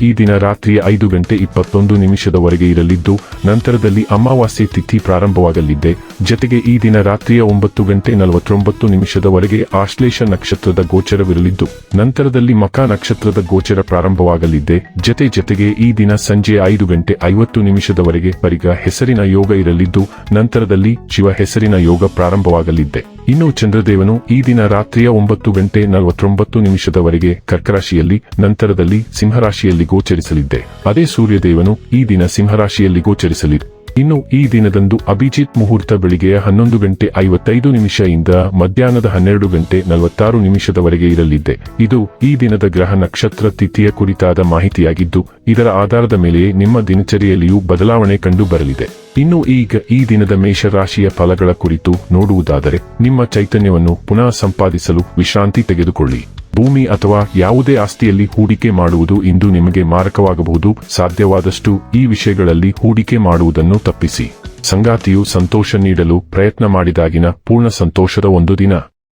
ಈ ದಿನ ರಾತ್ರಿಯ ಐದು ಗಂಟೆ ಇಪ್ಪತ್ತೊಂದು ನಿಮಿಷದವರೆಗೆ ಇರಲಿದ್ದು, ನಂತರದಲ್ಲಿ ಅಮಾವಾಸ್ಯೆ ತಿಥಿ ಪ್ರಾರಂಭವಾಗಲಿದೆ. ಜತೆಗೆ ಈ ದಿನ ರಾತ್ರಿಯ ಒಂಬತ್ತು ಗಂಟೆ ನಲವತ್ತೊಂಬತ್ತು ನಿಮಿಷದವರೆಗೆ ಆಶ್ಲೇಷ ನಕ್ಷತ್ರದ ಗೋಚರವಿರಲಿದ್ದು, ನಂತರದಲ್ಲಿ ಮಕ ನಕ್ಷತ್ರದ ಗೋಚರ ಪ್ರಾರಂಭವಾಗಲಿದೆ. ಜತೆ ಜತೆಗೆ ಈ ದಿನ ಸಂಜೆ ಐದು ಗಂಟೆ ಐವತ್ತು ನಿಮಿಷದವರೆಗೆ ಪರಿಗ ಹೆಸರಿನ ಯೋಗ ಇರಲಿದ್ದು, ನಂತರದಲ್ಲಿ ಶಿವ ಹೆಸರಿನ ಯೋಗ ಪ್ರಾರಂಭವಾಗಲಿದೆ. ಇನ್ನು ಚಂದ್ರದೇವನು ಈ ದಿನ ರಾತ್ರಿಯ ಒಂಬತ್ತು ಗಂಟೆ ನಲವತ್ತೊಂಬತ್ತು ನಿಮಿಷದವರೆಗೆ ಕರ್ಕರಾಶಿಯಲ್ಲಿ, ನಂತರದಲ್ಲಿ ಸಿಂಹರಾಶಿಯಲ್ಲಿ ಗೋಚರಿಸಲಿದ್ದೆ. ಅದೇ ಸೂರ್ಯದೇವನು ಈ ದಿನ ಸಿಂಹರಾಶಿಯಲ್ಲಿ ಗೋಚರಿಸಲಿದೆ. ಇನ್ನು ಈ ದಿನದಂದು ಅಭಿಜಿತ್ ಮುಹೂರ್ತ ಬೆಳಿಗ್ಗೆಯ ಹನ್ನೊಂದು ಗಂಟೆ ಐವತ್ತೈದು ನಿಮಿಷ ಇಂದ ಮಧ್ಯಾಹ್ನದ ಹನ್ನೆರಡು ಗಂಟೆ ನಲವತ್ತಾರು ನಿಮಿಷದವರೆಗೆ ಇರಲಿದೆ ಇದು ಈ ದಿನದ ಗ್ರಹ ನಕ್ಷತ್ರ ತಿಥಿಯ ಕುರಿತಾದ ಮಾಹಿತಿಯಾಗಿದ್ದು, ಇದರ ಆಧಾರದ ಮೇಲೆಯೇ ನಿಮ್ಮ ದಿನಚರಿಯಲ್ಲಿಯೂ ಬದಲಾವಣೆ ಕಂಡು ಬರಲಿದೆ. ಇನ್ನು ಈಗ ಈ ದಿನದ ಮೇಷರಾಶಿಯ ಫಲಗಳ ಕುರಿತು ನೋಡುವುದಾದರೆ, ನಿಮ್ಮ ಚೈತನ್ಯವನ್ನು ಪುನಃ ಸಂಪಾದಿಸಲು ವಿಶ್ರಾಂತಿ ತೆಗೆದುಕೊಳ್ಳಿ. ಭೂಮಿ ಅಥವಾ ಯಾವುದೇ ಆಸ್ತಿಯಲ್ಲಿ ಹೂಡಿಕೆ ಮಾಡುವುದು ಇಂದು ನಿಮಗೆ ಮಾರಕವಾಗಬಹುದು. ಸಾಧ್ಯವಾದಷ್ಟು ಈ ವಿಷಯಗಳಲ್ಲಿ ಹೂಡಿಕೆ ಮಾಡುವುದನ್ನು ತಪ್ಪಿಸಿ. ಸಂಗಾತಿಯು ಸಂತೋಷ ನೀಡಲು ಪ್ರಯತ್ನ ಮಾಡಿದಾಗಿನ ಪೂರ್ಣ ಸಂತೋಷದ ಒಂದು ದಿನ.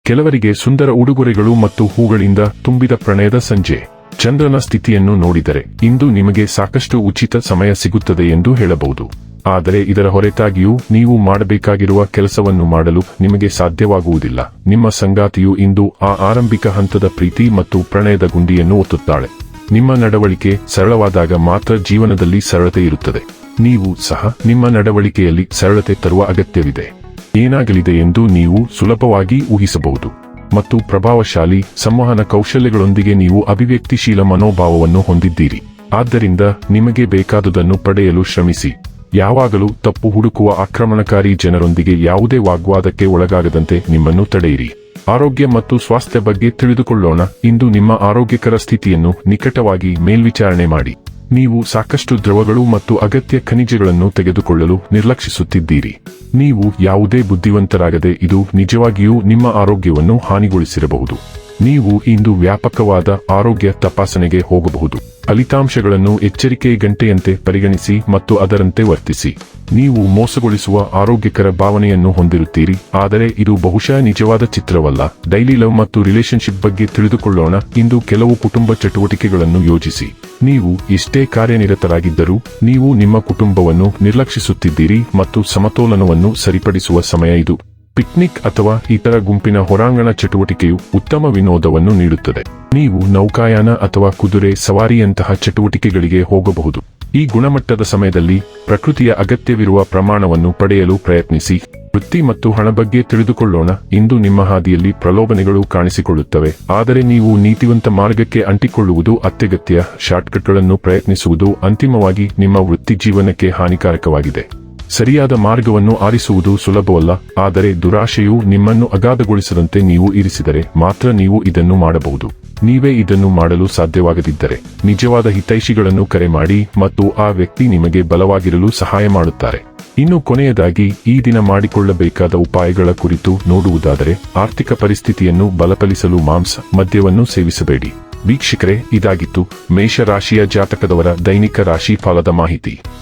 ಕೆಲವರಿಗೆ ಸುಂದರ ಉಡುಗೊರೆಗಳು ಮತ್ತು ಹೂಗಳಿಂದ ತುಂಬಿದ ಪ್ರಣಯದ ಸಂಜೆ. ಚಂದ್ರನ ಸ್ಥಿತಿಯನ್ನು ನೋಡಿದರೆ ಇಂದು ನಿಮಗೆ ಸಾಕಷ್ಟು ಉಚಿತ ಸಮಯ ಸಿಗುತ್ತದೆ ಎಂದು ಹೇಳಬಹುದು. ಆದರೆ ಇದರ ಹೊರತಾಗಿಯೂ ನೀವು ಮಾಡಬೇಕಾಗಿರುವ ಕೆಲಸವನ್ನು ಮಾಡಲು ನಿಮಗೆ ಸಾಧ್ಯವಾಗುವುದಿಲ್ಲ. ನಿಮ್ಮ ಸಂಗಾತಿಯು ಇಂದು ಆ ಆರಂಭಿಕ ಹಂತದ ಪ್ರೀತಿ ಮತ್ತು ಪ್ರಣಯದ ಗುಂಡಿಯನ್ನು ಒತ್ತುತ್ತಾಳೆ. ನಿಮ್ಮ ನಡವಳಿಕೆ ಸರಳವಾದಾಗ ಮಾತ್ರ ಜೀವನದಲ್ಲಿ ಸರಳತೆ ಇರುತ್ತದೆ. ನೀವು ಸಹ ನಿಮ್ಮ ನಡವಳಿಕೆಯಲ್ಲಿ ಸರಳತೆ ತರುವ ಅಗತ್ಯವಿದೆ. ಏನಾಗಲಿದೆ ಎಂದು ನೀವು ಸುಲಭವಾಗಿ ಊಹಿಸಬಹುದು. ಮತ್ತು ಪ್ರಭಾವಶಾಲಿ ಸಂವಹನ ಕೌಶಲ್ಯಗಳೊಂದಿಗೆ ನೀವು ಅಭಿವ್ಯಕ್ತಿಶೀಲ ಮನೋಭಾವವನ್ನು ಹೊಂದಿದ್ದೀರಿ. ಆದ್ದರಿಂದ ನಿಮಗೆ ಬೇಕಾದುದನ್ನು ಪಡೆಯಲು ಶ್ರಮಿಸಿ. ಯಾವಾಗಲೂ ತಪ್ಪು ಹುಡುಕುವ ಆಕ್ರಮಣಕಾರಿ ಜನರೊಂದಿಗೆ ಯಾವುದೇ ವಾಗ್ವಾದಕ್ಕೆ ಒಳಗಾಗದಂತೆ ನಿಮ್ಮನ್ನು ತಡೆಯಿರಿ. ಆರೋಗ್ಯ ಮತ್ತು ಸ್ವಾಸ್ಥ್ಯ ಬಗ್ಗೆ ತಿಳಿದುಕೊಳ್ಳೋಣ. ಇಂದು ನಿಮ್ಮ ಆರೋಗ್ಯಕರ ಸ್ಥಿತಿಯನ್ನು ನಿಕಟವಾಗಿ ಮೇಲ್ವಿಚಾರಣೆ ಮಾಡಿ. ನೀವು ಸಾಕಷ್ಟು ದ್ರವಗಳು ಮತ್ತು ಅಗತ್ಯ ಖನಿಜಗಳನ್ನು ತೆಗೆದುಕೊಳ್ಳಲು ನಿರ್ಲಕ್ಷಿಸುತ್ತಿದ್ದೀರಿ. ನೀವು ಯಾವುದೇ ಬುದ್ಧಿವಂತರಾಗದೆ ಇದು ನಿಜವಾಗಿಯೂ ನಿಮ್ಮ ಆರೋಗ್ಯವನ್ನು ಹಾನಿಗೊಳಿಸಿರಬಹುದು. ನೀವು ಇಂದು ವ್ಯಾಪಕವಾದ ಆರೋಗ್ಯ ತಪಾಸಣೆಗೆ ಹೋಗಬಹುದು. ಫಲಿತಾಂಶಗಳನ್ನು ಎಚ್ಚರಿಕೆ ಗಂಟೆಯಂತೆ ಪರಿಗಣಿಸಿ ಮತ್ತು ಅದರಂತೆ ವರ್ತಿಸಿ. ನೀವು ಮೋಸಗೊಳಿಸುವ ಆರೋಗ್ಯಕರ ಭಾವನೆಯನ್ನು ಹೊಂದಿರುತ್ತೀರಿ. ಆದರೆ ಇದು ಬಹುಶಃ ನಿಜವಾದ ಚಿತ್ರವಲ್ಲ. ಡೈಲಿ ಲವ್ ಮತ್ತು ರಿಲೇಶನ್ಶಿಪ್ ಬಗ್ಗೆ ತಿಳಿದುಕೊಳ್ಳೋಣ. ಇಂದು ಕೆಲವು ಕುಟುಂಬ ಚಟುವಟಿಕೆಗಳನ್ನು ಯೋಜಿಸಿ. ನೀವು ಎಷ್ಟೇ ಕಾರ್ಯನಿರತರಾಗಿದ್ದರೂ, ನೀವು ನಿಮ್ಮ ಕುಟುಂಬವನ್ನು ನಿರ್ಲಕ್ಷಿಸುತ್ತಿದ್ದೀರಿ ಮತ್ತು ಸಮತೋಲನವನ್ನು ಸರಿಪಡಿಸುವ ಸಮಯ ಇದು. ಪಿಕ್ನಿಕ್ ಅಥವಾ ಇತರ ಗುಂಪಿನ ಹೊರಾಂಗಣ ಚಟುವಟಿಕೆಯು ಉತ್ತಮ ವಿನೋದವನ್ನು ನೀಡುತ್ತದೆ. ನೀವು ನೌಕಾಯಾನ ಅಥವಾ ಕುದುರೆ ಸವಾರಿಯಂತಹ ಚಟುವಟಿಕೆಗಳಿಗೆ ಹೋಗಬಹುದು. ಈ ಗುಣಮಟ್ಟದ ಸಮಯದಲ್ಲಿ ಪ್ರಕೃತಿಯ ಅಗತ್ಯವಿರುವ ಪ್ರಮಾಣವನ್ನು ಪಡೆಯಲು ಪ್ರಯತ್ನಿಸಿ. ವೃತ್ತಿ ಮತ್ತು ಹಣ ಬಗ್ಗೆ ತಿಳಿದುಕೊಳ್ಳೋಣ. ಇಂದು ನಿಮ್ಮ ಹಾದಿಯಲ್ಲಿ ಪ್ರಲೋಭನೆಗಳು ಕಾಣಿಸಿಕೊಳ್ಳುತ್ತವೆ. ಆದರೆ ನೀವು ನೀತಿವಂತ ಮಾರ್ಗಕ್ಕೆ ಅಂಟಿಕೊಳ್ಳುವುದು ಅತ್ಯಗತ್ಯ. ಶಾರ್ಟ್ಕಟ್ಗಳನ್ನು ಪ್ರಯತ್ನಿಸುವುದು ಅಂತಿಮವಾಗಿ ನಿಮ್ಮ ವೃತ್ತಿ ಜೀವನಕ್ಕೆ ಹಾನಿಕಾರಕವಾಗಿದೆ. ಸರಿಯಾದ ಮಾರ್ಗವನ್ನು ಆರಿಸುವುದು ಸುಲಭವಲ್ಲ, ಆದರೆ ದುರಾಶೆಯು ನಿಮ್ಮನ್ನು ಅಗಾಧಗೊಳಿಸದಂತೆ ನೀವು ಇರಿಸಿದರೆ ಮಾತ್ರ ನೀವು ಇದನ್ನು ಮಾಡಬಹುದು. ನೀವೇ ಇದನ್ನು ಮಾಡಲು ಸಾಧ್ಯವಾಗದಿದ್ದರೆ ನಿಜವಾದ ಹಿತೈಷಿಗಳನ್ನು ಕರೆ ಮಾಡಿ ಮತ್ತು ಆ ವ್ಯಕ್ತಿ ನಿಮಗೆ ಬಲವಾಗಿರಲು ಸಹಾಯ ಮಾಡುತ್ತಾರೆ. ಇನ್ನು ಕೊನೆಯದಾಗಿ, ಈ ದಿನ ಮಾಡಿಕೊಳ್ಳಬೇಕಾದ ಉಪಾಯಗಳ ಕುರಿತು ನೋಡುವುದಾದರೆ, ಆರ್ಥಿಕ ಪರಿಸ್ಥಿತಿಯನ್ನು ಬಲಪಡಿಸಲು ಮಾಂಸ ಮದ್ಯವನ್ನು ಸೇವಿಸಬೇಡಿ. ವೀಕ್ಷಕರೇ, ಇದಾಗಿತ್ತು ಮೇಷರಾಶಿಯ ಜಾತಕದವರ ದೈನಿಕ ರಾಶಿ ಫಲದ ಮಾಹಿತಿ.